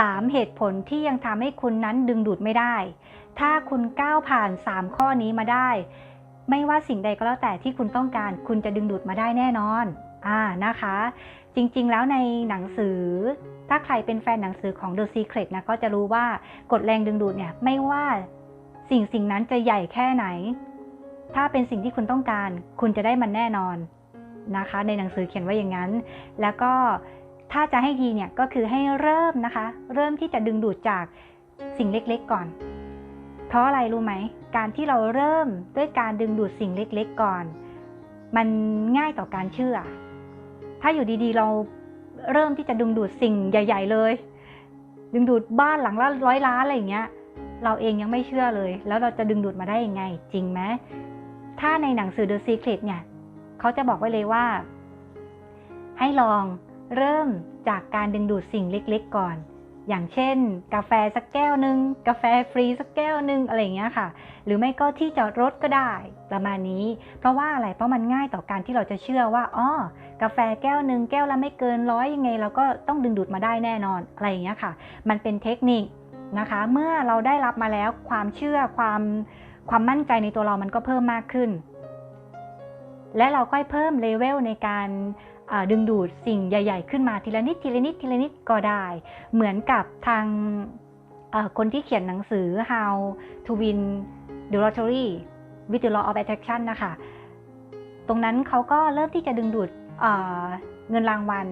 3 เหตุผลที่ยังทำให้คุณนั้นดึงดูดไม่ได้ ถ้าคุณก้าวผ่าน 3 ข้อนี้มาได้ ไม่ว่าสิ่งใดก็แล้วแต่ที่คุณต้องการ คุณจะดึงดูดมาได้แน่นอน อ่านะคะ จริงๆ แล้วในหนังสือ ถ้าใครเป็นแฟนหนังสือของ The Secret นะก็จะรู้ว่ากฎแรงดึงดูดเนี่ยไม่ว่าสิ่งสิ่งนั้นจะใหญ่แค่ไหน ถ้าเป็นสิ่งที่คุณต้องการ คุณจะได้มันแน่นอนนะคะ ในหนังสือเขียนไว้อย่างนั้น แล้วก็ ถ้าจะให้ดีเนี่ยก็คือให้เริ่มนะคะ เริ่มที่จะดึงดูดจากสิ่งเล็กๆก่อน เพราะอะไรรู้ไหม การที่เราเริ่มด้วยการดึงดูดสิ่งเล็กๆก่อน มันง่ายต่อการเชื่อ ถ้าอยู่ดีๆ เราเริ่มที่จะดึงดูดสิ่งใหญ่ ๆ เลย ดึงดูดบ้านหลังละร้อยล้านอะไรอย่างเงี้ย เราเองยังไม่เชื่อเลย แล้วเราจะดึงดูดมาได้ยังไง จริงไหมถ้าในหนังสือ The Secret เนี่ย เขาจะบอกไว้เลยว่า ให้ลอง เริ่มจากการดึงดูดสิ่งเล็กๆก่อน อย่างเช่น กาแฟสักแก้วหนึ่งกาแฟฟรีสักแก้วหนึ่งอะไรอย่างเงี้ยค่ะ หรือไม่ก็ที่จอดรถก็ได้ประมาณนี้ เพราะว่าอะไรเพราะมันง่ายต่อการที่เราจะเชื่อว่าอ๋อกาแฟแก้วหนึ่งแก้วละไม่เกินร้อยยังไง เราก็ต้องดึงดูดมาได้แน่นอนอะไรอย่างเงี้ยค่ะ มันเป็นเทคนิคนะคะ เมื่อเราได้รับมาแล้วความเชื่อความความมั่นใจในตัวเรามันก็เพิ่มมากขึ้น และเราก็เพิ่มเลเวลในการ ดึงดูดสิ่งใหญ่ ๆ ขึ้นมาทีละนิดทีละนิดทีละนิดก็ได้ เหมือนกับทางคนที่เขียนหนังสือ How to Win the Lottery with the Law of Attraction นะคะ ตรงนั้นเขาก็เริ่มที่จะดึงดูดเงินรางวัล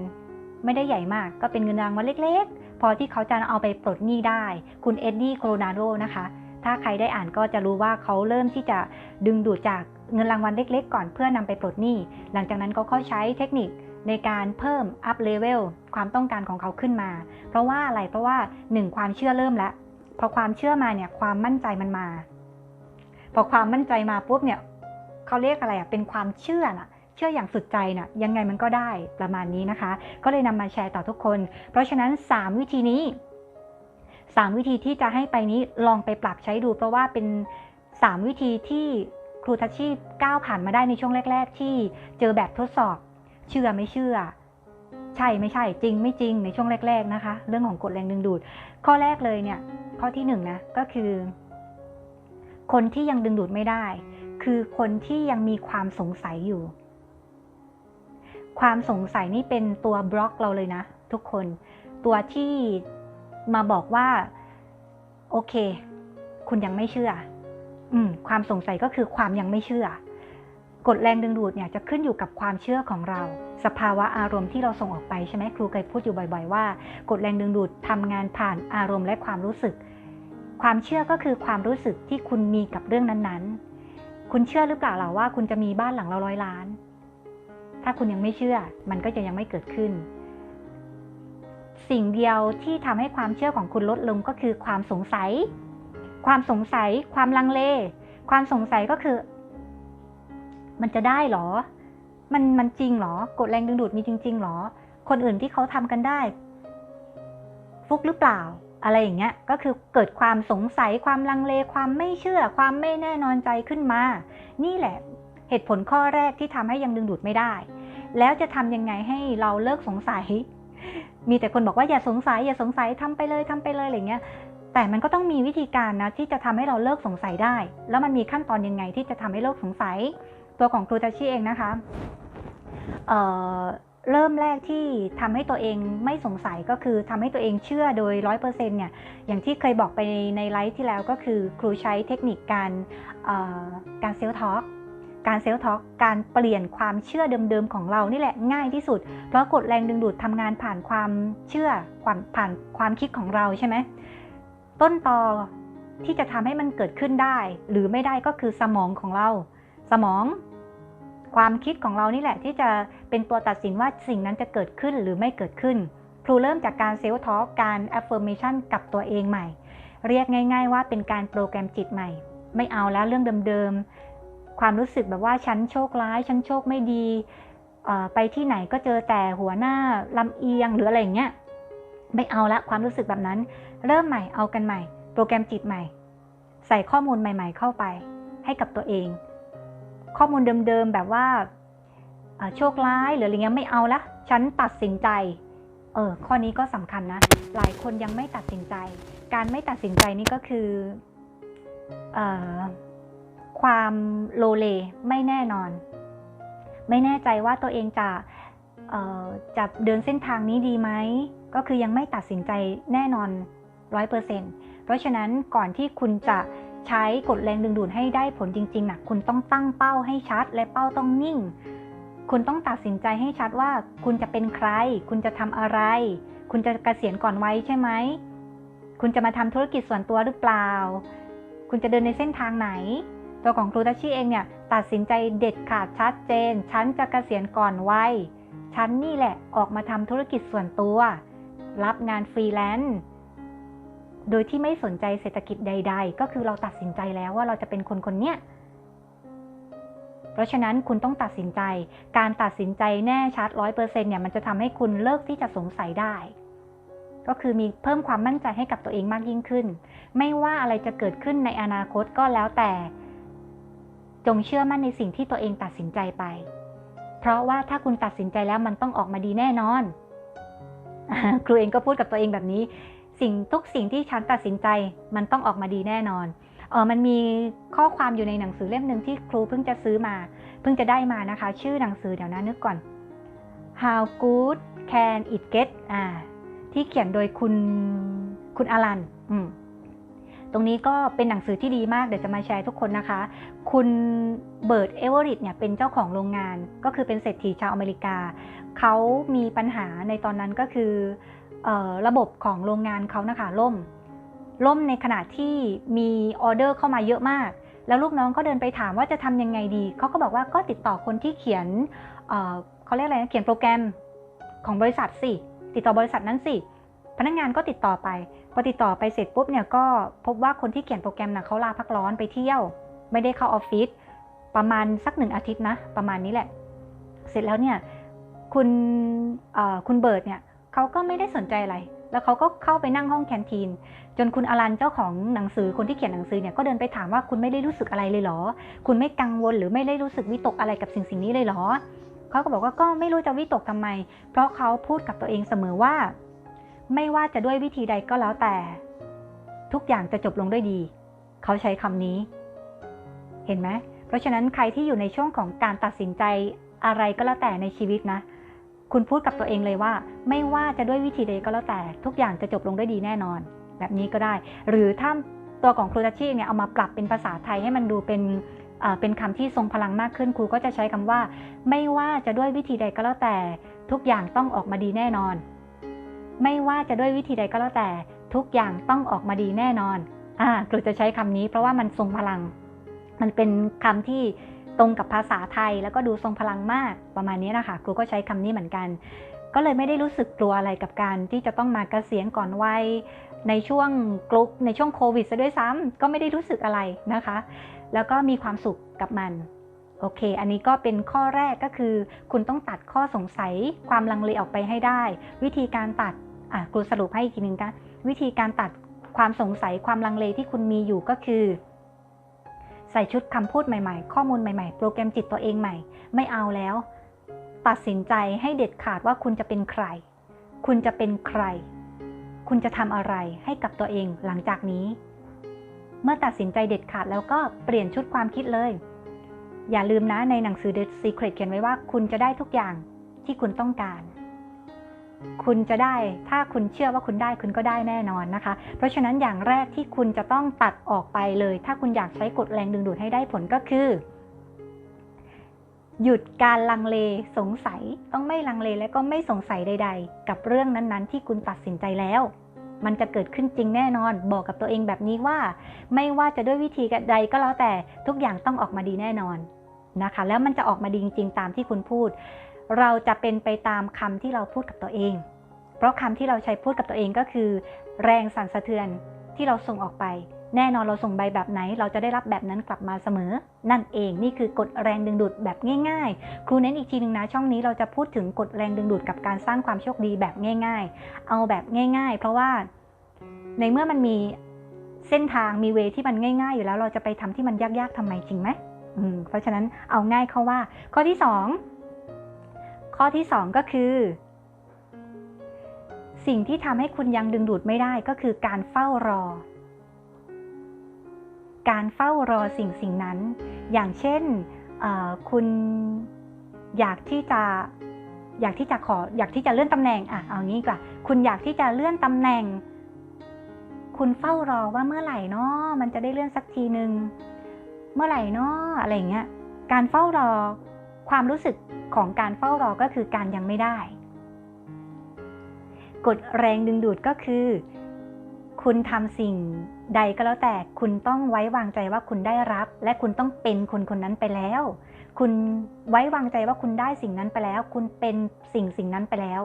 ไม่ได้ใหญ่มาก ก็เป็นเงินรางวัลเล็ก ๆ พอที่เขาจะเอาไปปลดหนี้ได้ คุณเอ็ดดี้โคโรนาโดนะคะ ถ้าใครได้อ่านก็จะรู้ว่าเขาเริ่มที่จะดึงดูดจากเงินรางวัลเล็ก ๆ ก่อนเพื่อนำไปปลดหนี้ หลังจากนั้นเขาก็ใช้เทคนิค ในการเพิ่มอัพเลเวลความต้องการของเขาขึ้นมา เพราะว่าอะไรเพราะว่า 1 ความเชื่อเริ่มแล้วพอความเชื่อมาเนี่ยความมั่นใจมันมา พอความมั่นใจมาปุ๊บเนี่ยเขาเรียกอะไรอะเป็นความเชื่อน่ะ เชื่ออย่างสุดใจน่ะยังไงมันก็ได้ประมาณนี้นะคะ ก็เลยนำมาแชร์ต่อทุกคน เพราะฉะนั้น 3 วิธีนี้ 3 วิธีที่จะให้ไปนี้ลองไปปรับใช้ดู เพราะว่าเป็น 3 วิธีที่ครูทัชชี่ก้าวผ่านมาได้ในช่วงแรก ๆ ที่เจอแบบทดสอบ เชื่อไม่เชื่อ ใช่ไม่ใช่จริงไม่จริงในช่วงแรก ๆนะคะ เรื่องของกฎแรงดึงดูด ข้อแรกเลยเนี่ย ข้อที่หนึ่งนะก็คือ คนที่ยังดึงดูดไม่ได้ คือคนที่ยังมีความสงสัยอยู่ ความสงสัยนี่เป็นตัวบล็อกเราเลยนะ ทุกคน ตัวที่มาบอกว่า โอเค คุณยังไม่เชื่อ อืม ความสงสัยก็คือความยังไม่เชื่อ กฎแรงดึงดูดเนี่ยจะขึ้นอยู่กับความเชื่อของเรา สภาวะอารมณ์ที่เราส่งออกไปใช่ไหมครูเคยพูดอยู่บ่อย ๆ ว่ากฎแรงดึงดูดทำงานผ่านอารมณ์และความรู้สึก ความเชื่อก็คือความรู้สึกที่คุณมีกับเรื่องนั้นๆ คุณเชื่อหรือเปล่าล่ะว่าคุณจะมีบ้านหลังละร้อยล้าน ถ้าคุณยังไม่เชื่อ มันก็จะยังไม่เกิดขึ้น สิ่งเดียวที่ทำให้ความเชื่อของคุณลดลงก็คือความสงสัย ความสงสัย ความลังเล ความสงสัยก็คือ มันจะได้หรอ มันมันจริงหรอกดแรงดึงดูดมีจริง ๆ หรอ คนอื่นที่เขาทำกันได้ ฟุกหรือเปล่า อะไรอย่างเงี้ย ก็คือเกิดความสงสัยความลังเลความไม่เชื่อ ความไม่แน่นอนใจขึ้นมา นี่แหละเหตุผลข้อแรกที่ทำให้ยังดึงดูดไม่ได้ แล้วจะทำยังไงให้เราเลิกสงสัย มีแต่คนบอกว่าอย่าสงสัย อย่าสงสัยทำไปเลยทำไปเลยอะไรเงี้ย แต่มันก็ต้องมีวิธีการนะที่จะทำให้เราเลิกสงสัยได้ แล้วมันมีขั้นตอนยังไงที่จะทำให้เลิกสงสัย ตัวของครูตาชิเองนะคะเเริ่มแรกที่ทำให้ตัวเองไม่สงสัยก็คือทำให้ตัวเองเชื่อโดยร้อยเปอร์เซ็นต์เนี่ยอย่างที่เคยบอกไปในไลฟ์ที่แล้วก็คือครูใช้เทคนิคการการเซลท็อกการเซลท็อกการเปลี่ยนความเชื่อเดิมๆของเรานี่แหละง่ายที่สุด เพราะกดแรงดึงดูดทำงานผ่านความเชื่อความผ่านความคิดของเราใช่ไหมต้นตอที่จะทำให้มันเกิดขึ้นได้ หรือไม่ได้ก็คือสมองของเรา สมอง ความคิดของเรานี่แหละที่จะเป็นตัวตัดสินว่าสิ่งนั้นจะเกิดขึ้นหรือไม่เกิดขึ้น ครูเริ่มจากการเซลล์ทอล์กการ affirmation กับตัวเองใหม่ เรียกง่าย ๆ ว่าเป็นการโปรแกรมจิตใหม่ ไม่เอาแล้วเรื่องเดิมๆ ความรู้สึกแบบว่าฉันโชคร้าย ฉันโชคไม่ดี ไปที่ไหนก็เจอแต่หัวหน้าลำเอียงหรืออะไรเงี้ย ไม่เอาละความรู้สึกแบบนั้น เริ่มใหม่เอากันใหม่ โปรแกรมจิตใหม่ ใส่ข้อมูลใหม่ ๆ เข้าไป ให้กับตัวเอง ข้อมูลเดิมๆแบบว่าโชคร้ายหรืออะไรเงี้ยไม่เอาละฉันตัดสินใจเออข้อนี้ก็สำคัญนะ หลายคนยังไม่ตัดสินใจ การไม่ตัดสินใจนี่ก็คือออความโลเลไม่แน่นอน ไม่แน่ใจว่าตัวเองจะจะเดินเส้นทางนี้ดีไหมก็คือยังไม่ตัดสินใจแน่นอนร้อยเปอร์เซ็นต์เพราะฉะนั้นก่อนที่คุณจะ ใช้กฎแรงดึงดูดให้ได้ผลจริงๆนะคุณต้องตั้งเป้าให้ชัด และเป้าต้องนิ่ง คุณต้องตัดสินใจให้ชัดว่า คุณจะเป็นใคร คุณจะทำอะไร คุณจะเกษียณก่อนวัยใช่ไหม คุณจะมาทำธุรกิจส่วนตัวหรือเปล่า คุณจะเดินในเส้นทางไหน ตัวของครูตัชชี่เองเนี่ยตัดสินใจเด็ดขาดชัดเจน ฉันจะเกษียณก่อนวัยฉันนี่แหละออกมาทำธุรกิจส่วนตัว รับงานฟรีแลนซ์ โดยที่ไม่สนใจเศรษฐกิจใด ๆ ก็คือเราตัดสินใจแล้วว่าเราจะเป็นคนคนเนี้ยเพราะฉะนั้นคุณต้องตัดสินใจ การตัดสินใจแน่ชัดร้อยเปอร์เซ็นต์เนี่ยมันจะทำให้คุณเลิกที่จะสงสัยได้ ก็คือมีเพิ่มความมั่นใจให้กับตัวเองมากยิ่งขึ้น ไม่ว่าอะไรจะเกิดขึ้นในอนาคตก็แล้วแต่ จงเชื่อมั่นในสิ่งที่ตัวเองตัดสินใจไป เพราะว่าถ้าคุณตัดสินใจแล้วมันต้องออกมาดีแน่นอน ครูเองก็พูดกับตัวเองแบบนี้ สิ่งทุกสิ่งที่ฉันตัดสินใจมันต้องออกมาดีแน่นอนเออมันมีข้อความอยู่ในหนังสือเล่มหนึ่งที่ครูเพิ่งจะซื้อมา เพิ่งจะได้มานะคะ ชื่อหนังสือเดี๋ยวนะนึกก่อน How good can it get อ่าที่เขียนโดยคุณคุณอลันอืมตรงนี้ก็เป็นหนังสือที่ดีมากเดี๋ยวจะมาแชร์ทุกคนนะคะ คุณเบิร์ตเอเวอริตเนี่ยเป็นเจ้าของโรงงานก็คือเป็นเศรษฐีชาวอเมริกา เขามีปัญหาในตอนนั้นก็คือเออ ระบบของโรงงานเขานะคะล่ม ล่มในขณะที่มีออเดอร์เข้ามาเยอะมาก แล้วลูกน้องก็เดินไปถามว่าจะทำยังไงดี เขาก็บอกว่าก็ติดต่อคนที่เขียนเเขาเรียกอะไรนะเขียนโปรแกรมของบริษัทสิ ติดต่อบริษัทนั้นสิ พนักงงานก็ติดต่อไป พอติดต่อไปเสร็จปุ๊บเนี่ยก็พบว่าคนที่เขียนโปรแกรมนะ่ะเขาลาพักร้อนไปเที่ยว ไม่ได้เข้าออฟฟิศ ประมาณสักหนึ่งอาทิตย์นะ ประมาณนี้แหละ เสร็จแล้วเนี่ย คุณคุณเบิร์ตเนี่ย เขาก็ไม่ได้สนใจอะไร แล้วเขาก็เข้าไปนั่งห้องแคนทีน จนคุณอลันเจ้าของหนังสือคนที่เขียนหนังสือเนี่ยก็เดินไปถามว่าคุณไม่ได้รู้สึกอะไรเลยเหรอ คุณไม่กังวลหรือไม่ได้รู้สึกวิตกอะไรกับสิ่งสิ่งนี้เลยเหรอ เขาก็บอกว่าก็ไม่รู้จะวิตกทำไม เพราะเขาพูดกับตัวเองเสมอว่า ไม่ว่าจะด้วยวิธีใดก็แล้วแต่ ทุกอย่างจะจบลงด้วยดี เขาใช้คำนี้ เห็นไหมเพราะฉะนั้นใครที่อยู่ในช่วงของการตัดสินใจอะไรก็แล้วแต่ในชีวิตนะ คุณพูดกับตัวเองเลยว่า ไม่ว่าจะด้วยวิธีใดก็แล้วแต่ ทุกอย่างจะจบลงด้วยดีแน่นอน แบบนี้ก็ได้ หรือถ้าตัวของครูทัชชี่เนี่ยเอามาปรับเป็นภาษาไทยให้มันดูเป็นเป็นคำที่ทรงพลังมากขึ้นครูก็จะใช้คำว่า ไม่ว่าจะด้วยวิธีใดก็แล้วแต่ ทุกอย่างต้องออกมาดีแน่นอน ไม่ว่าจะด้วยวิธีใดก็แล้วแต่ ทุกอย่างต้องออกมาดีแน่นอนอ่าครูจะใช้คำนี้เพราะว่ามันทรงพลัง มันเป็นคำที่ ตรงกับภาษาไทย แล้วก็ดูทรงพลังมากประมาณนี้นะคะครูก็ใช้คำนี้เหมือนกัน ก็เลยไม่ได้รู้สึกกลัวอะไรกับการที่จะต้องมากเกษียณก่อนวัยในช่วงกลุกในช่วงโควิดซะด้วยซ้ำก็ไม่ได้รู้สึกอะไรนะคะ แล้วก็มีความสุขกับมันโอเค อันนี้ก็เป็นข้อแรกก็คือ คุณต้องตัดข้อสงสัยความลังเลออกไปให้ได้ วิธีการตัดอะครูสรุปให้อีกทีนึงกันวิธีการตัดความสงสัยความลังเลที่คุณมีอยู่ก็คือ ใส่ชุดคำพูดใหม่ๆ ข้อมูลใหม่ๆ โปรแกรมจิตตัวเองใหม่ ไม่เอาแล้ว ตัดสินใจให้เด็ดขาดว่าคุณจะเป็นใคร คุณจะเป็นใคร คุณจะทำอะไรให้กับตัวเองหลังจากนี้ เมื่อตัดสินใจเด็ดขาดแล้วก็เปลี่ยนชุดความคิดเลย อย่าลืมนะในหนังสือ The Secret เขียนไว้ว่าคุณจะได้ทุกอย่างที่คุณต้องการ คุณจะได้ ถ้าคุณเชื่อว่าคุณได้คุณก็ได้แน่นอนนะคะ เพราะฉะนั้นอย่างแรกที่คุณจะต้องตัดออกไปเลย ถ้าคุณอยากใช้กฎแรงดึงดูดให้ได้ผลก็คือ หยุดการลังเลสงสัยต้องไม่ลังเลและก็ไม่สงสัยใด ๆ กับเรื่องนั้นๆ ที่คุณตัดสินใจแล้วมันจะเกิดขึ้นจริงแน่นอน บอกกับตัวเองแบบนี้ว่า ไม่ว่าจะด้วยวิธีใดก็แล้วแต่ทุกอย่างต้องออกมาดีแน่นอนนะคะ แล้วมันจะออกมาดีจริงๆตามที่คุณพูด เราจะเป็นไปตามคำที่เราพูดกับตัวเอง เพราะคำที่เราใช้พูดกับตัวเองก็คือ แรงสั่นสะเทือนที่เราส่งออกไป แน่นอนเราส่งใบแบบไหน เราจะได้รับแบบนั้นกลับมาเสมอ นั่นเองนี่คือกฎแรงดึงดูดแบบง่าย ๆ ครูเน้นอีกทีหนึ่งนะช่องนี้เราจะพูดถึงกฎแรงดึงดูดกับการสร้างความโชคดีแบบง่าย ๆ เอาแบบง่าย ๆ เพราะว่าในเมื่อมันมีเส้นทางมีเวที่มันง่าย ๆ อยู่แล้ว เราจะไปทำที่มันยากๆทำไมจริงไหมเพราะฉะนั้นเอาง่ายเข้าว่า ข้อที่ 2 ข้อที่ 2 ก็คือ สิ่งที่ทำให้คุณยังดึงดูดไม่ได้ก็คือการเฝ้ารอ การเฝ้ารอสิ่งสิ่งนั้น อย่างเช่นคุณอยากที่จะอยากที่จะขออยากที่จะเลื่อนตำแหน่งอะเอางี้ก่อนคุณอยากที่จะเลื่อนตำแหน่ง คุณเฝ้ารอว่าเมื่อไหร่เนาะมันจะได้เลื่อนสักทีหนึ่งเมื่อไหร่เนาะอะไรเงี้ยการเฝ้ารอ ความรู้สึกของการเฝ้ารอก็คือการยังไม่ได้ กฎแรงดึงดูดก็คือ คุณทำสิ่งใดก็แล้วแต่คุณต้องไว้วางใจว่าคุณได้รับ และคุณต้องเป็นคนคนนั้นไปแล้ว คุณไว้วางใจว่าคุณได้สิ่งนั้นไปแล้ว คุณเป็นสิ่งสิ่งนั้นไปแล้ว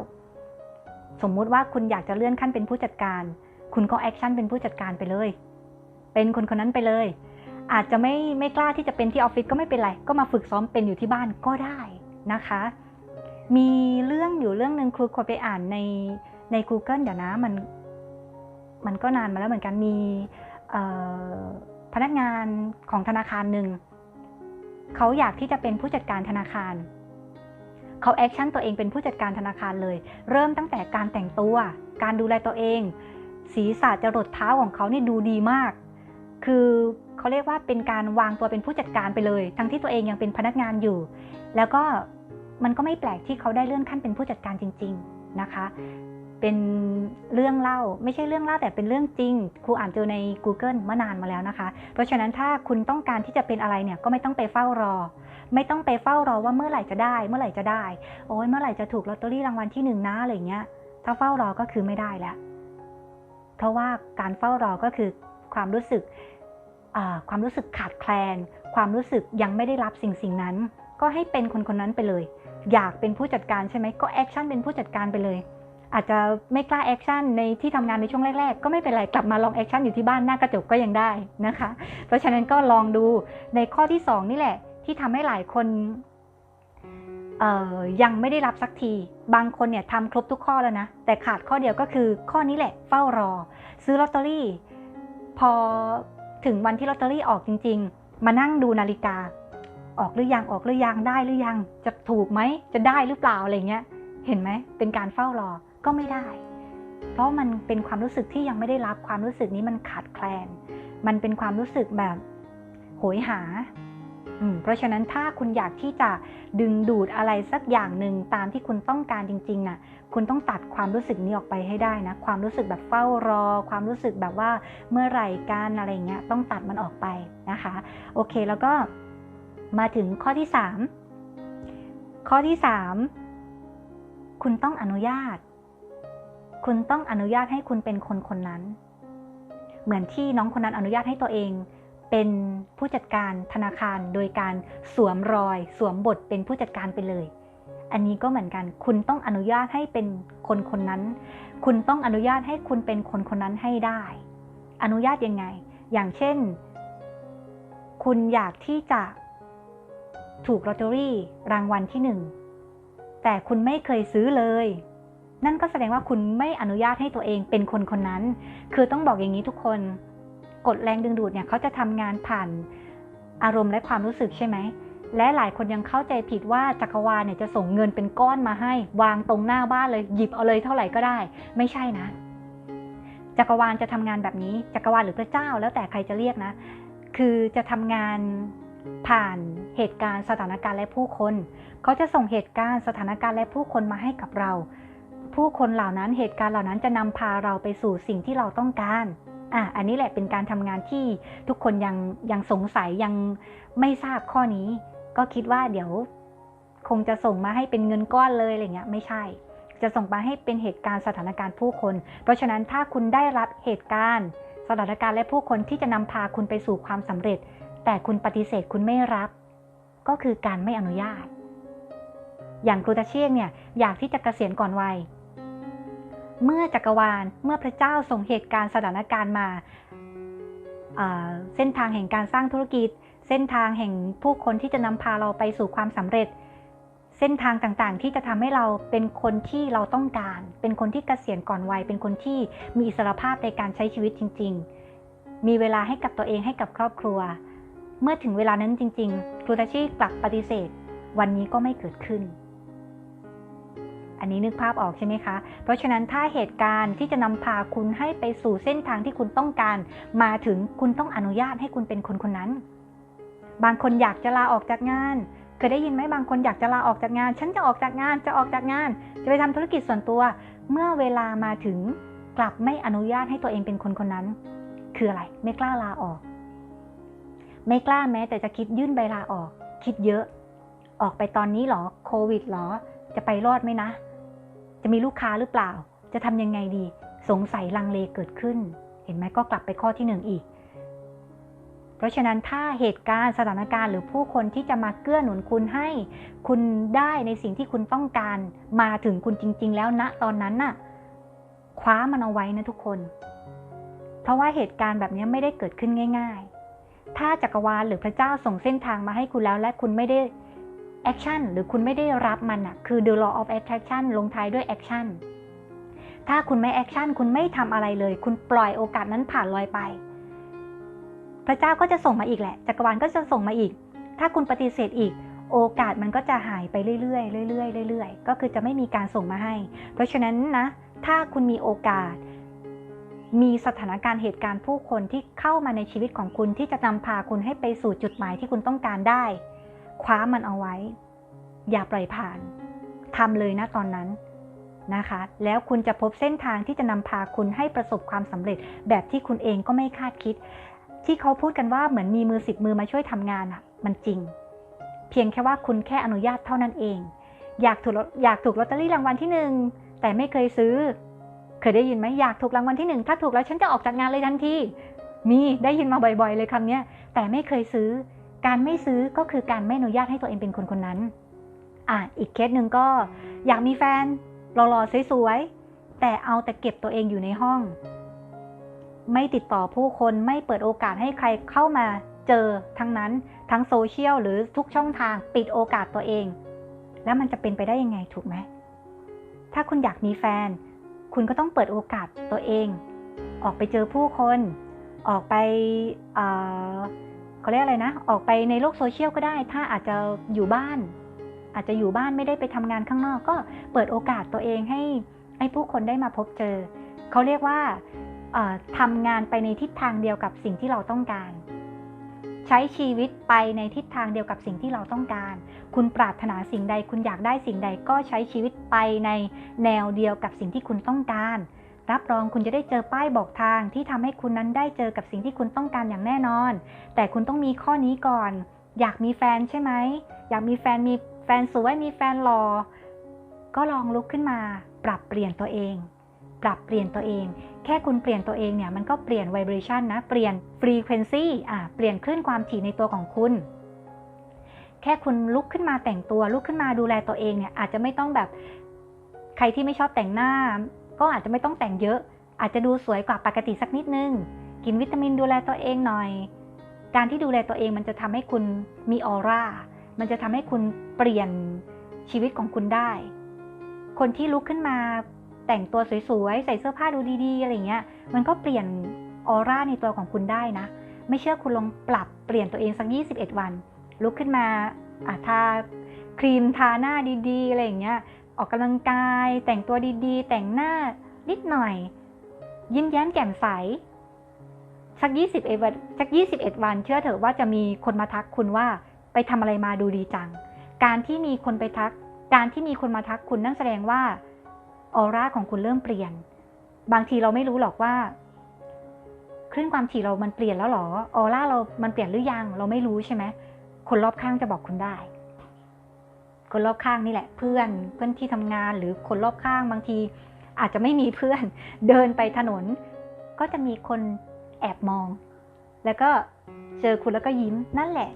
สมมุติว่าคุณอยากจะเลื่อนขั้นเป็นผู้จัดการ คุณก็แอคชั่นเป็นผู้จัดการไปเลย เป็นคนคนนั้นไปเลย อาจจะไม่ไม่กล้าที่จะเป็นที่ออฟฟิศก็ไม่เป็นไร ก็มาฝึกซ้อมเป็นอยู่ที่บ้านก็ได้นะคะ มีเรื่องอยู่เรื่องหนึ่งครูควรไปอ่านในใน Google เดี๋ยวนะมันมันก็นานมาแล้วเหมือนกันมีพนักงานของธนาคารหนึ่งเขาอยากที่จะเป็นผู้จัดการธนาคาร เขาแอคชั่นตัวเองเป็นผู้จัดการธนาคารเลย เริ่มตั้งแต่การแต่งตัว การดูแลตัวเอง ศีรษะจรดเท้าของเขาเนี่ยดูดีมาก คือเขาเรียกว่าเป็นการวางตัวเป็นผู้จัดการไปเลย ทั้งที่ตัวเองยังเป็นพนักงานอยู่ แล้วก็มันก็ไม่แปลกที่เขาได้เลื่อนขั้นเป็นผู้จัดการจริง ๆนะคะ เป็นเรื่องเล่าไม่ใช่เรื่องเล่าแต่เป็นเรื่องจริง ครูอ่านเจอใน Google เมื่อนานมาแล้วนะคะ เพราะฉะนั้นถ้าคุณต้องการที่จะเป็นอะไรเนี่ยก็ไม่ต้องไปเฝ้ารอ ไม่ต้องไปเฝ้ารอว่าเมื่อไหร่จะได้ เมื่อไหร่จะได้ โอ้ยเมื่อไหร่จะถูกลอตเตอรี่รางวัลที่หนึ่งนะอะไรเงี้ย ถ้าเฝ้ารอก็คือไม่ได้แล้วเพราะว่าการเฝ้ารอก็คือความรู้สึก ความรู้สึกขาดแคลน ความรู้สึกยังไม่ได้รับสิ่งสิ่งนั้น ก็ให้เป็นคนคนนั้นไปเลย อยากเป็นผู้จัดการใช่ไหมก็แอคชั่นเป็นผู้จัดการไปเลย อาจจะไม่กล้าแอคชั่นในที่ทำงานในช่วงแรกๆ ก็ไม่เป็นไรกลับมาลองแอคชั่นอยู่ที่บ้านหน้ากระจกก็ยังได้นะคะ เพราะฉะนั้นก็ลองดูในข้อที่ 2 นี่แหละ ที่ทำให้หลายคนยังไม่ได้รับสักที บางคนเนี่ยทำครบทุกข้อแล้วนะ แต่ขาดข้อเดียวก็คือข้อนี้แหละเฝ้ารอ ซื้อลอตเตอรี่ พอ ถึงวันที่ลอตเตอรี่ออกจริง ๆ มานั่งดูนาฬิกา ออกหรือยังออกหรือยังได้หรือยัง จะถูกไหมจะได้หรือเปล่าอะไรเงี้ย เห็นไหมเป็นการเฝ้ารอก็ไม่ได้ เพราะมันเป็นความรู้สึกที่ยังไม่ได้รับความรู้สึกนี้มันขาดแคลน มันเป็นความรู้สึกแบบโหยหาเพราะฉะนั้นถ้าคุณอยากที่จะดึงดูดอะไรสักอย่างหนึ่งตามที่คุณต้องการจริงๆนะ่ะ คุณต้องตัดความรู้สึกนี้ออกไปให้ได้นะ ความรู้สึกแบบเฝ้ารอ ความรู้สึกแบบว่าเมื่อไหร่กันอะไรเงี้ยต้องตัดมันออกไปนะคะ โอเคแล้วก็มาถึงข้อที่ 3 ข้อที่ 3 คุณต้องอนุญาต คุณต้องอนุญาตให้คุณเป็นคนคนนั้น เหมือนที่น้องคนนั้นอนุญาตให้ตัวเองเป็นผู้จัดการธนาคารโดยการสวมรอย สวมบทเป็นผู้จัดการไปเลย อันนี้ก็เหมือนกัน คุณต้องอนุญาตให้เป็นคนคนนั้น คุณต้องอนุญาตให้คุณเป็นคนคนนั้นให้ได้ อนุญาตยังไง อย่างเช่น คุณอยากที่จะถูกลอตเตอรี่รางวัลที่หนึ่ง แต่คุณไม่เคยซื้อเลย นั่นก็แสดงว่าคุณไม่อนุญาตให้ตัวเองเป็นคนคนนั้น คือต้องบอกอย่างนี้ทุกคนกดแรงดึงดูดเนี่ยเขาจะทำงานผ่านอารมณ์และความรู้สึกใช่ไหม และหลายคนยังเข้าใจผิดว่าจักรวาลเนี่ยจะส่งเงินเป็นก้อนมาให้ วางตรงหน้าบ้านเลยหยิบเอาเลยเท่าไหร่ก็ได้ ไม่ใช่นะ จักรวาลจะทำงานแบบนี้ จักรวาลหรือพระเจ้าแล้วแต่ใครจะเรียกนะ คือจะทำงานผ่านเหตุการณ์สถานการณ์และผู้คนเขาจะส่งเหตุการณ์สถานการณ์และผู้คนมาให้กับเรา ผู้คนเหล่านั้นเหตุการณ์เหล่านั้นจะนำพาเราไปสู่สิ่งที่เราต้องการอะอันนี้แหละเป็นการทำงานที่ทุกคนยังยังสงสัยยังไม่ทราบข้อนี้ ก็คิดว่าเดี๋ยวคงจะส่งมาให้เป็นเงินก้อนเลยอะไรเงี้ยไม่ใช่ จะส่งมาให้เป็นเหตุการณ์สถานการณ์ผู้คน เพราะฉะนั้นถ้าคุณได้รับเหตุการณ์ สถานการณ์และผู้คนที่จะนำพาคุณไปสู่ความสำเร็จ แต่คุณปฏิเสธคุณไม่รับ ก็คือการไม่อนุญาต อย่างครูตาเชียงเนี่ยอยากที่จะเกษียณก่อนวัยเมื่อจักรวาลเมื่อพระเจ้าส่งเหตุการณ์สถานการณ์มาเส้นทางแห่งการสร้างธุรกิจ เส้นทางแห่งผู้คนที่จะนำพาเราไปสู่ความสำเร็จ เส้นทางต่างๆ ที่จะทำให้เราเป็นคนที่เราต้องการ เป็นคนที่เกษียณก่อนวัย เป็นคนที่มีอิสรภาพในการใช้ชีวิตจริง ๆ มีเวลาให้กับตัวเองให้กับครอบครัว เมื่อถึงเวลานั้นจริง ๆ ครูตาชีกลับปฏิเสธ วันนี้ก็ไม่เกิดขึ้น อัอันนี้นึกภาพออกใช่ไหมคะ เพราะฉะนั้นถ้าเหตุการณ์ที่จะนำพาคุณให้ไปสู่เส้นทางที่คุณต้องการ มาถึงคุณต้องอนุญาตให้คุณเป็นคนคนนั้น บางคนอยากจะลาออกจากงาน เคยได้ยินไหมบางคนอยากจะลาออกจากงาน ฉันจะออกจากงาน จะออกจากงาน จะไปทำธุรกิจส่วนตัว เมื่อเวลามาถึงกลับไม่อนุญาตให้ตัวเองเป็นคนคนนั้น คืออะไร ไม่กล้าลาออก ไม่กล้าแม้แต่จะคิดยื่นใบลาออก คิดเยอะ ออกไปตอนนี้หรอ โควิดหรอ จะไปรอดไหมนะ จะมีลูกค้าหรือเปล่า จะทำยังไงดี สงสัยลังเลเกิดขึ้น เห็นไหมก็กลับไปข้อที่หนึ่งอีก เพราะฉะนั้นถ้าเหตุการณ์สถานการณ์หรือผู้คนที่จะมาเกื้อหนุนคุณให้ คุณได้ในสิ่งที่คุณต้องการมาถึงคุณจริง ๆ แล้วณตอนนั้นน่ะคว้ามันเอาไว้นะทุกคน เพราะว่าเหตุการณ์แบบนี้ไม่ได้เกิดขึ้นง่าย ๆ ถ้าจักรวาลหรือพระเจ้าส่งเส้นทางมาให้คุณแล้วและคุณไม่ได้แอคชั่นหรือคุณไม่ได้รับมันอะคือ the law of attraction ลงท้ายด้วยแอคชั่นถ้าคุณไม่แอคชั่นคุณไม่ทำอะไรเลย คุณปล่อยโอกาสนั้นผ่านลอยไป พระเจ้าก็จะส่งมาอีกแหละ จักรวาลก็จะส่งมาอีก ถ้าคุณปฏิเสธอีก โอกาสมันก็จะหายไปเรื่อยๆเรื่อยๆเรื่อยๆ ก็คือจะไม่มีการส่งมาให้ เพราะฉะนั้นนะ ถ้าคุณมีโอกาส มีสถานการณ์เหตุการณ์ผู้คนที่เข้ามาในชีวิตของคุณที่จะนำพาคุณให้ไปสู่จุดหมายที่คุณต้องการได้ คว้ามันเอาไว้ อย่าปล่อยผ่านทำเลยนะตอนนั้นนะคะ แล้วคุณจะพบเส้นทางที่จะนำพาคุณให้ประสบความสำเร็จแบบที่คุณเองก็ไม่คาดคิด ที่เขาพูดกันว่าเหมือนมีมือสิบมือมาช่วยทำงานอะ มันจริง เพียงแค่ว่าคุณแค่อนุญาตเท่านั้นเอง อยากถูกอยากถูกลอตเตอรี่รางวัลที่หนึ่งแต่ไม่เคยซื้อ เคยได้ยินไหมอยากถูกรางวัลที่หนึ่งถ้าถูกแล้วฉันจะออกจากงานเลยทันทีมีได้ยินมาบ่อยๆ เลยคำนี้แต่ไม่เคยซื้อ การไม่ซื้อก็คือการไม่อนุญาตให้ตัวเองเป็นคนคนนั้น อะอีกเคสหนึ่งก็ อยากมีแฟนหล่อๆสวยๆแต่เอาแต่เก็บตัวเองอยู่ในห้อง ไม่ติดต่อผู้คนไม่เปิดโอกาสให้ใครเข้ามาเจอทั้งนั้นทั้งโซเชียลหรือทุกช่องทางปิดโอกาสตัวเอง แล้วมันจะเป็นไปได้ยังไงถูกไหม ถ้าคุณอยากมีแฟน คุณก็ต้องเปิดโอกาสตัวเอง ออกไปเจอผู้คน ออกไปเเขาเรียกอะไรนะ ออกไปในโลกโซเชียลก็ได้ ถ้าอาจจะอยู่บ้าน อาจจะอยู่บ้านไม่ได้ไปทำงานข้างนอก ก็เปิดโอกาสตัวเองให้ให้ผู้คนได้มาพบเจอ เขาเรียกว่า ทำงานไปในทิศทางเดียวกับสิ่งที่เราต้องการ ใช้ชีวิตไปในทิศทางเดียวกับสิ่งที่เราต้องการ คุณปรารถนาสิ่งใด คุณอยากได้สิ่งใดก็ใช้ชีวิตไปในแนวเดียวกับสิ่งที่คุณต้องการ รับรองคุณจะได้เจอป้ายบอกทางที่ทำให้คุณนั้นได้เจอกับสิ่งที่คุณต้องการอย่างแน่นอน แต่คุณต้องมีข้อนี้ก่อน อยากมีแฟนใช่ไหมอยากมีแฟนมีแฟนสวยมีแฟนหลอ่อก็ลองลุกขึ้นมาปรับเปลี่ยนตัวเอง ปรับเปลี่ยนตัวเอง แค่คุณเปลี่ยนตัวเองเนี่ยมันก็เปลี่ยนไวเบรชันนะ เปลี่ยนฟรีเควนซีอะเปลี่ยนคลื่นความถี่ในตัวของคุณ แค่คุณลุกขึ้นมาแต่งตัว ลุกขึ้นมาดูแลตัวเองเนี่ยอาจจะไม่ต้องแบบใครที่ไม่ชอบแต่งหน้า ก็อาจจะไม่ต้องแต่งเยอะ อาจจะดูสวยกว่าปกติสักนิดนึง กินวิตามินดูแลตัวเองหน่อย การที่ดูแลตัวเองมันจะทำให้คุณมีออร่า มันจะทำให้คุณเปลี่ยนชีวิตของคุณได้ คนที่ลุกขึ้นมา แต่งตัวสวยๆ ใส่เสื้อผ้าดูดีๆ อะไรเงี้ย มันก็เปลี่ยนออร่าในตัวของคุณได้นะ ไม่เชื่อคุณลองปรับเปลี่ยนตัวเองสัก 21 วัน ลุกขึ้นมาอาทาครีมทาหน้าดีๆ อะไรอย่างเงี้ย ออกกำลังกาย แต่งตัวดีๆ แต่งหน้านิดหน่อย ยิ้มแย้มแจ่มใส สัก 21วันสัก 21 วัน เชื่อเถอะว่าจะมีคนมาทักคุณว่าไปทำอะไรมาดูดีจัง การที่มีคนไปทัก การที่มีคนมาทักคุณนั่นแสดงว่า ออร่าของคุณเริ่มเปลี่ยน บางทีเราไม่รู้หรอกว่าคลื่นความถี่เรามันเปลี่ยนแล้วหรอออร่าเรามันเปลี่ยนหรือยัง เราไม่รู้ใช่ไหมคนรอบข้างจะบอกคุณได้ คนรอบข้างนี่แหละ เพื่อนเพื่อนที่ทำงานหรือคนรอบข้างบางที อาจจะไม่มีเพื่อนเดินไปถนน ก็จะมีคนแอบมอง แล้วก็เจอคุณแล้วก็ยิ้มนั่นแหละ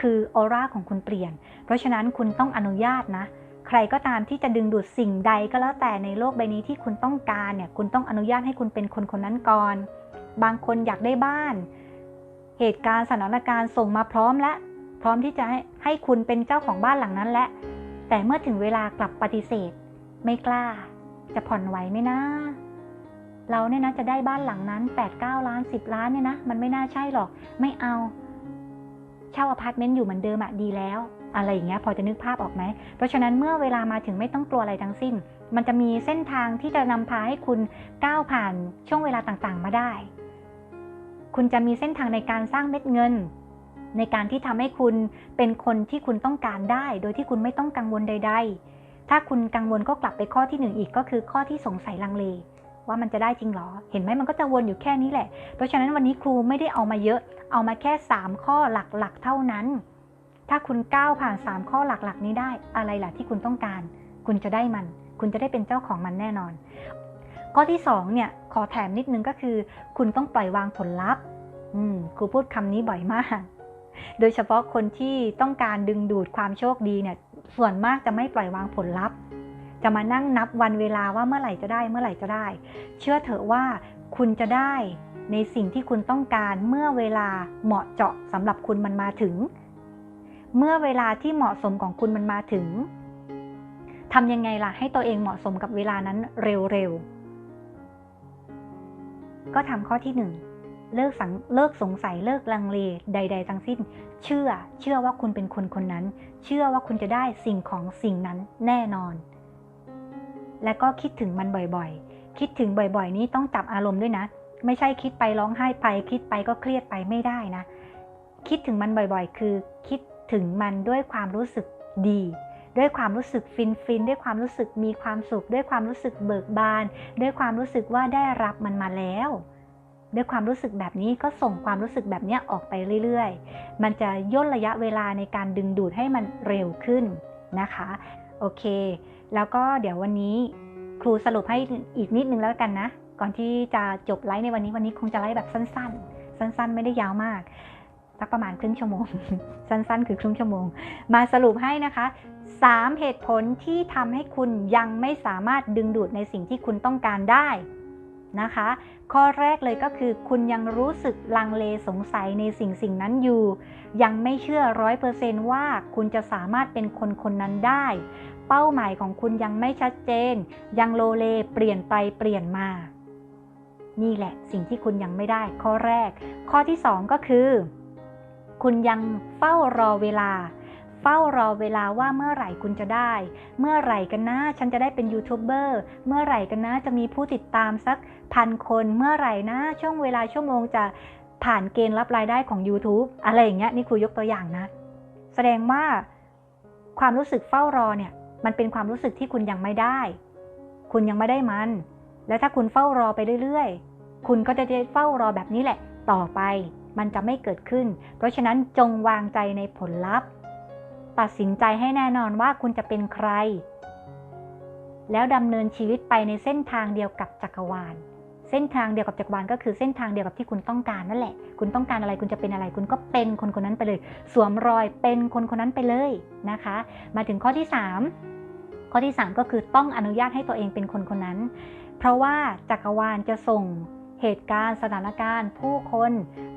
คือออร่าของคุณเปลี่ยน เพราะฉะนั้นคุณต้องอนุญาตนะ รก็ตามที่จะดึงดูดสิ่งใดก็แล้วแต่ในโลกใบนี้ที่คุณต้องการเนี่ยคุณต้องอนุญาตให้คุณเป็นคนคนนั้นก่อน บางคนอยากได้บ้าน เหตุการณ์สถานการณ์ส่งมาพร้อมและพร้อมที่จะให้ให้คุณเป็นเจ้าของบ้านหลังนั้นและ แต่เมื่อถึงเวลากลับปฏิเสธ ไม่กล้า จะผ่อนไหวไหมนะ เราเนี่ยนะจะได้บ้านหลังนั้น 8 9 ล้าน 10 ล้านเนี่ยนะ มันไม่น่าใช่หรอก ไม่เอา เช่าอพาร์ตเมนต์อยู่เหมือนเดิมอะดีแล้ว อะไรอย่างเงี้ยพอจะนึกภาพออกไหม เพราะฉะนั้นเมื่อเวลามาถึงไม่ต้องกลัวอะไรทั้งสิ้น มันจะมีเส้นทางที่จะนำพาให้คุณก้าวผ่านช่วงเวลาต่างๆ มาได้ คุณจะมีเส้นทางในการสร้างเม็ดเงิน ในการที่ทำให้คุณเป็นคนที่คุณต้องการได้ โดยที่คุณไม่ต้องกังวลใด ๆ ถ้าคุณกังวลก็กลับไปข้อที่หนึ่งอีกก็คือข้อที่สงสัยลังเลว่ามันจะได้จริงหรอ เห็นไหมมันก็จะวนอยู่แค่นี้แหละ เพราะฉะนั้นวันนี้ครูไม่ได้เอามาเยอะ เอามาแค่ 3 ข้อหลักๆ เท่านั้น ถ้าคุณก้าวผ่าน 3 ข้อหลักๆ นี้ได้อะไรล่ะที่คุณต้องการ คุณจะได้มัน คุณจะได้เป็นเจ้าของมันแน่นอน ข้อที่2เนี่ยขอแถมนิดนึงก็คือ คุณต้องปล่อยวางผลลัพธ์อืมครูพูดคำนี้บ่อยมาก โดยเฉพาะคนที่ต้องการดึงดูดความโชคดีเนี่ย ส่วนมากจะไม่ปล่อยวางผลลัพธ์ จะมานั่งนับวันเวลาว่าเมื่อไหร่จะได้เมื่อไหร่จะได้ เชื่อเถอะว่าคุณจะได้ในสิ่งที่คุณต้องการเมื่อเวลาเหมาะเจาะสำหรับคุณมันมาถึง เมื่อเวลาที่เหมาะสมของคุณมันมาถึงทำยังไงล่ะ ให้ตัวเองเหมาะสมกับเวลานั้นเร็วๆ ก็ทำข้อที่หนึ่งเลิกสังเลิกสงสัยเลิกลังเลใด ๆ ทั้งสิ้น เชื่อ เชื่อว่าคุณเป็นคนคนนั้น เชื่อว่าคุณจะได้สิ่งของสิ่งนั้นแน่นอน และก็คิดถึงมันบ่อยๆ คิดถึงบ่อยๆ นี้ต้องจับอารมณ์ด้วยนะ ไม่ใช่คิดไปร้องไห้ไป คิดไปก็เครียดไปไม่ได้นะ คิดถึงมันบ่อยๆ คือ คิด ถึงมันด้วยความรู้สึกดี ด้วยความรู้สึกฟินฟินด้วยความรู้สึกมีความสุข ด้วยความรู้สึกเบิกบาน ด้วยความรู้สึกว่าได้รับมันมาแล้ว ด้วยความรู้สึกแบบนี้ก็ส่งความรู้สึกแบบนี้ออกไปเรื่อยๆ มันจะย่นระยะเวลาในการดึงดูดให้มันเร็วขึ้นนะคะ โอเค แล้วก็เดี๋ยววันนี้ครูสรุปให้อีกนิดนึงแล้วกันนะ ก่อนที่จะจบไลฟ์ในวันนี้วันนี้คงจะไลฟ์แบบสั้น ๆ สั้น ๆ ไม่ได้ยาวมาก สักประมาณครึ่งชั่วโมง สั้นๆ คือครึ่งชั่วโมง มาสรุปให้นะคะ 3 เหตุผลที่ทำให้คุณยังไม่สามารถดึงดูดในสิ่งที่คุณต้องการได้นะคะ ข้อแรกเลยก็คือคุณยังรู้สึกลังเลสงสัยในสิ่งสิ่งนั้นอยู่ ยังไม่เชื่อร้อยเปอร์เซนต์ว่าคุณจะสามารถเป็นคนคนนั้นได้ เป้าหมายของคุณยังไม่ชัดเจน ยังโลเลเปลี่ยนไปเปลี่ยนมา นี่แหละสิ่งที่คุณยังไม่ได้ ข้อแรก ข้อที่2ก็คือ คุณยังเฝ้ารอเวลา เฝ้ารอเวลาว่าเมื่อไหร่คุณจะได้ เมื่อไหร่กันนะฉันจะได้เป็นยูทูบเบอร์เมื่อไหร่กันนะจะมีผู้ติดตามสักพันคนเมื่อไหร่นะช่วงเวลาชั่วโมงจะผ่านเกณฑ์รับรายได้ของ YouTube อะไรอย่างเงี้ยนี่ครูยกตัวอย่างนะ แสดงว่าความรู้สึกเฝ้ารอเนี่ย มันเป็นความรู้สึกที่คุณยังไม่ได้ คุณยังไม่ได้มัน และถ้าคุณเฝ้ารอไปเรื่อยๆ คุณก็จะเฝ้ารอแบบนี้แหละ ต่อไป มันจะไม่เกิดขึ้น เพราะฉะนั้นจงวางใจในผลลัพธ์ ตัดสินใจให้แน่นอนว่าคุณจะเป็นใคร แล้วดำเนินชีวิตไปในเส้นทางเดียวกับจักรวาล เส้นทางเดียวกับจักรวาลก็คือเส้นทางเดียวกับที่คุณต้องการนั่นแหละ คุณต้องการอะไรคุณจะเป็นอะไร คุณก็เป็นคนคนนั้นไปเลย สวมรอยเป็นคนคนนั้นไปเลยนะคะ มาถึงข้อที่ 3 ข้อที่ 3 ก็คือต้องอนุญาตให้ตัวเองเป็นคนคนนั้น เพราะว่าจักรวาลจะส่ง เหตุการณ์ สถานการณ์ ผู้คน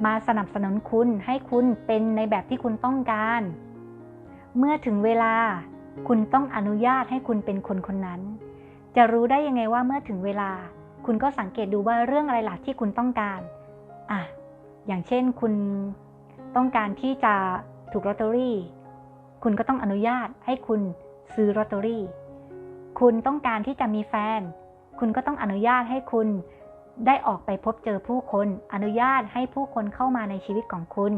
มาสนับสนุนคุณให้คุณเป็นในแบบที่คุณต้องการ เมื่อถึงเวลา คุณต้องอนุญาตให้คุณเป็นคนคนนั้น จะรู้ได้ยังไงว่าเมื่อถึงเวลา คุณก็สังเกตดูว่าเรื่องอะไรหลักที่คุณต้องการอะอย่างเช่นคุณต้องการที่จะถูกลอตเตอรี่ คุณก็ต้องอนุญาตให้คุณซื้อลอตเตอรี่ คุณต้องการที่จะมีแฟน คุณก็ต้องอนุญาตให้คุณ ได้ออกไปพบเจอผู้คนอนุญาตให้ผู้คนเข้ามาในชีวิตของคุณ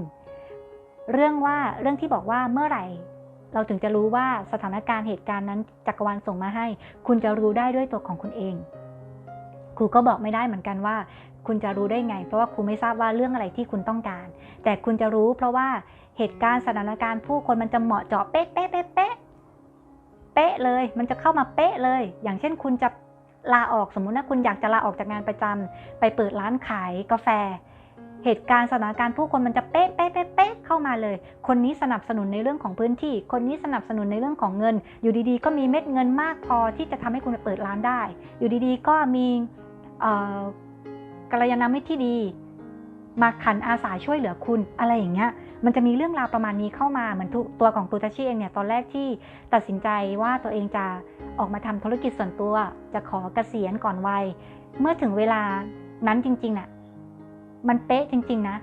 เรื่องว่าเรื่องที่บอกว่าเมื่อไหร่ เราถึงจะรู้ว่าสถานการณ์เหตุการณ์นั้นจักรวาลส่งมาให้ คุณจะรู้ได้ด้วยตัวของคุณเองครูก็บอกไม่ได้เหมือนกันว่า คุณจะรู้ได้ไง เพราะว่าครูไม่ทราบว่าเรื่องอะไรที่คุณต้องการ แต่คุณจะรู้เพราะว่าเหตุการณ์สถานการณ์ผู้คนมันจะเหมาะเจาะเป๊ะเป๊ะเป๊ะเป๊ะเป๊ะเลย มันจะเข้ามาเป๊ะเลย อย่างเช่นคุณจะ ลาออกสมมุตินะคุณอยากจะลาออกจากงานประจำไปเปิดร้านขายกาแฟ เหตุการณ์สถานการณ์ผู้คนมันจะเป๊ะเป๊ะเป๊ะเป๊ะเข้ามาเลย คนนี้สนับสนุนในเรื่องของพื้นที่ คนนี้สนับสนุนในเรื่องของเงิน อยู่ดีๆ ก็มีเม็ดเงินมากพอที่จะทำให้คุณไปเปิดร้านได้ อยู่ดีๆ ก็มีกัลยาณมิตรที่ดี มาขันอาสาช่วยเหลือคุณอะไรอย่างเงี้ยมันจะมีเรื่องราวประมาณนี้เข้ามาเหมือนตัวของตูตาชิเองเนี่ยตอนแรกที่ตัดสินใจว่าตัวเองจะ ออกมาทำธุรกิจส่วนตัว จะขอเกษียณก่อนวัย เมื่อถึงเวลานั้นจริงๆน่ะ มันเป๊ะจริง ๆ นะ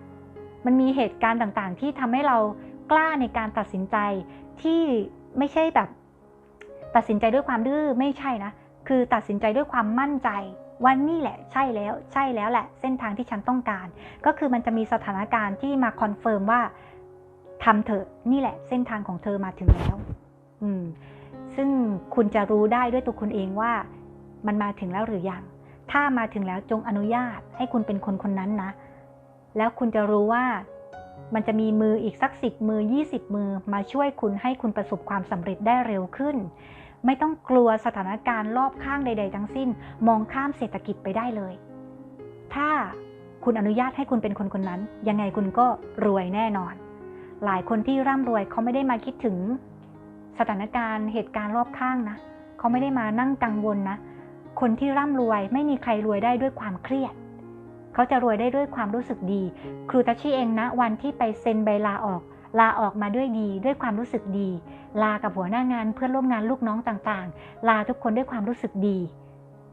มันมีเหตุการณ์ต่างๆ ที่ทำให้เรากล้าในการตัดสินใจที่ไม่ใช่แบบ ตัดสินใจด้วยความดื้อไม่ใช่นะ คือตัดสินใจด้วยความมั่นใจว่านี่แหละใช่แล้วใช่แล้วแหละ เส้นทางที่ฉันต้องการ ก็คือมันจะมีสถานการณ์ที่มาคอนเฟิร์มว่าทำเถอะนี่แหละ เส้นทางของเธอมาถึงแล้ว อืม ซึ่งคุณจะรู้ได้ด้วยตัวคุณเองว่ามันมาถึงแล้วหรือยัง ถ้ามาถึงแล้วจงอนุญาตให้คุณเป็นคนคนนั้นนะ แล้วคุณจะรู้ว่ามันจะมีมืออีกสักสิบมือ 20 มือมาช่วยคุณให้คุณประสบความสำเร็จได้เร็วขึ้น ไม่ต้องกลัวสถานการณ์รอบข้างใด ๆ ทั้งสิ้น มองข้ามเศรษฐกิจไปได้เลย ถ้าคุณอนุญาตให้คุณเป็นคนคนนั้น ยังไงคุณก็รวยแน่นอน หลายคนที่ร่ำรวยเขาไม่ได้มาคิดถึง สถานการณ์เหตุการณ์รอบข้างนะเขาไม่ได้มานั่งกังวลนะ คนที่ร่ำรวยไม่มีใครรวยได้ด้วยความเครียด เขาจะรวยได้ด้วยความรู้สึกดี ครูตัชชี่เองนะ วันที่ไปเซ็นใบลาออก ลาออกมาด้วยดีด้วยความรู้สึกดี ลากับหัวหน้างานเพื่อนร่วมงานลูกน้องต่างๆ ลาทุกคนด้วยความรู้สึกดี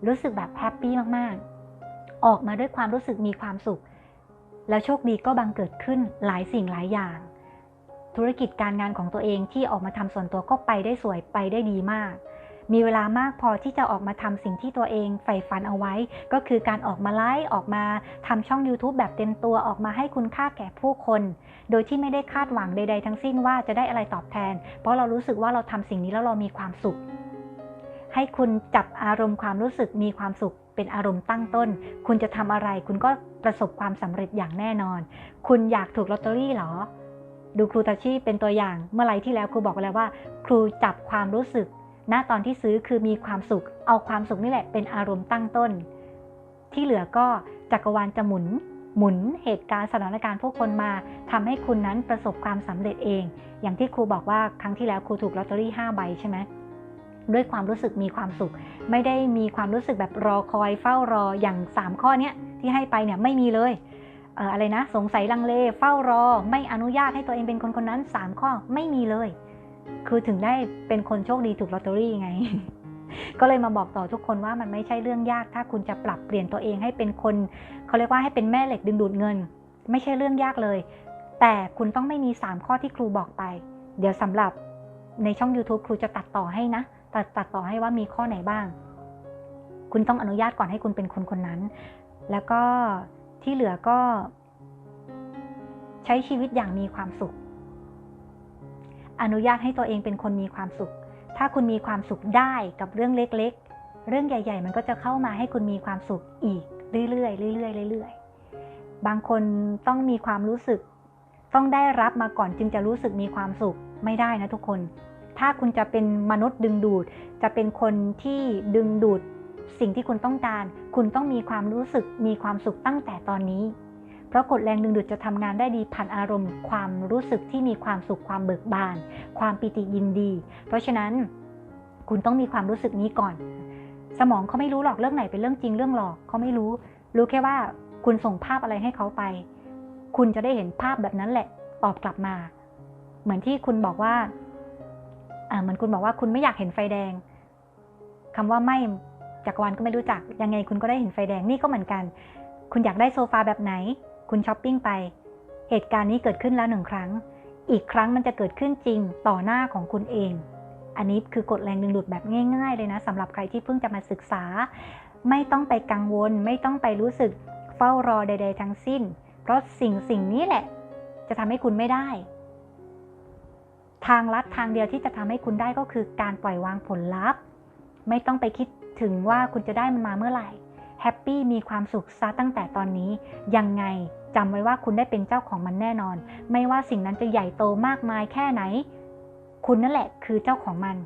รู้สึกแบบแฮปปี้มากๆ ออกมาด้วยความรู้สึกมีความสุข แล้วโชคดีก็บังเกิดขึ้นหลายสิ่งหลายอย่าง ธุรกิจการงานของตัวเองที่ออกมาทำส่วนตัวก็ไปได้สวยไปได้ดีมาก มีเวลามากพอที่จะออกมาทำสิ่งที่ตัวเองใฝ่ฝันเอาไว้ ก็คือการออกมาไลฟ์ออกมาทำช่อง YouTube แบบเต็มตัวออกมาให้คุณค่าแก่ผู้คน โดยที่ไม่ได้คาดหวังใด ๆ ทั้งสิ้นว่าจะได้อะไรตอบแทน เพราะเรารู้สึกว่าเราทำสิ่งนี้แล้วเรามีความสุข ให้คุณจับอารมณ์ความรู้สึกมีความสุขเป็นอารมณ์ตั้งต้น คุณจะทำอะไร คุณก็ประสบความสำเร็จอย่างแน่นอน คุณอยากถูกลอตเตอรี่หรอ ดูครูตาชีเป็นตัวอย่างเมื่อไรที่แล้วครูบอกไปแล้วว่า ครูจับความรู้สึกณตอนที่ซื้อคือมีความสุข เอาความสุขนี่แหละเป็นอารมณ์ตั้งต้น ที่เหลือก็จักรวาลจะหมุน หมุนเหตุการณ์สถานการณ์ผู้คนมาทำให้คุณนั้นประสบความสำเร็จเอง อย่างที่ครูบอกว่าครั้งที่แล้วครูถูกลอตเตอรี่5ใบใช่ไหมด้วยความรู้สึกมีความสุข ไม่ได้มีความรู้สึกแบบรอคอยเฝ้ารออย่าง 3 ข้อเนี้ยที่ให้ไปเนี่ยไม่มีเลย อะไรนะ สงสัยลังเล เฝ้ารอ ไม่อนุญาตให้ตัวเองเป็นคนคนนั้น 3 ข้อไม่มีเลย คือถึงได้เป็นคนโชคดีถูกลอตเตอรี่ไง ก็เลยมาบอกต่อทุกคนว่ามันไม่ใช่เรื่องยาก ถ้าคุณจะปรับเปลี่ยนตัวเองให้เป็นคนเขาเรียกว่าให้เป็นแม่เหล็กดึงดูดเงิน ไม่ใช่เรื่องยากเลย แต่คุณต้องไม่มี 3 ข้อที่ครูบอกไป เดี๋ยวสำหรับในช่อง YouTube ครูจะตัดต่อให้นะตัดตัดต่อให้ว่ามีข้อไหนบ้าง คุณต้องอนุญาตก่อนให้คุณเป็นคนคนนั้น แล้วก็ ที่เหลือก็ ใช้ชีวิตอย่างมีความสุข อนุญาตให้ตัวเองเป็นคนมีความสุข ถ้าคุณมีความสุขได้กับเรื่องเล็ก ๆ เรื่องใหญ่ ๆ มันก็จะเข้ามาให้คุณมีความสุขอีกเรื่อยๆเรื่อยๆเรื่อยๆบางคนต้องมีความรู้สึก ต้องได้รับมาก่อนจึงจะรู้สึกมีความสุขไม่ได้นะทุกคน ถ้าคุณจะเป็นมนุษย์ดึงดูด จะเป็นคนที่ดึงดูด สิ่งที่คุณต้องการ คุณต้องมีความรู้สึกมีความสุขตั้งแต่ตอนนี้ เพราะกฎแรงดึงดูดจะทำงานได้ดีผ่านอารมณ์ ความรู้สึกที่มีความสุขความเบิกบาน ความปิติยินดี เพราะฉะนั้นคุณต้องมีความรู้สึกนี้ก่อน สมองเขาไม่รู้หรอกเรื่องไหนเป็นเรื่องจริงเรื่องหลอกเขาไม่รู้ รู้แค่ว่าคุณส่งภาพอะไรให้เขาไป คุณจะได้เห็นภาพแบบนั้นแหละ ตอบกลับมา เหมือนที่คุณบอกว่าเหมือนคุณบอกว่าคุณไม่อยากเห็นไฟแดงคำว่าไม่ จักรวาลก็ไม่รู้จัก ยังไงคุณก็ได้เห็นไฟแดงนี่ก็เหมือนกัน คุณอยากได้โซฟาแบบไหน คุณช้อปปิ้งไป เหตุการณ์นี้เกิดขึ้นแล้วหนึ่งครั้ง อีกครั้งมันจะเกิดขึ้นจริงต่อหน้าของคุณเอง อันนี้คือกฎแรงดึงดูดแบบง่าย ๆ เลยนะสำหรับใครที่เพิ่งจะมาศึกษา ไม่ต้องไปกังวล ไม่ต้องไปรู้สึกเฝ้ารอใด ๆ ทั้งสิ้น เพราะสิ่งสิ่งนี้แหละ จะทำให้คุณไม่ได้ ทางลัดทางเดียวที่จะทำให้คุณได้ก็คือการปล่อยวางผลลัพธ์ ไม่ต้องไปคิด ถึงว่าคุณจะได้มันมาเมื่อไหร่แฮปปี้มีความสุขซะตั้งแต่ตอนนี้ ยังไงจำไว้ว่าคุณได้เป็นเจ้าของมันแน่นอน ไม่ว่าสิ่งนั้นจะใหญ่โตมากมายแค่ไหน คุณนั่นแหละคือเจ้าของมัน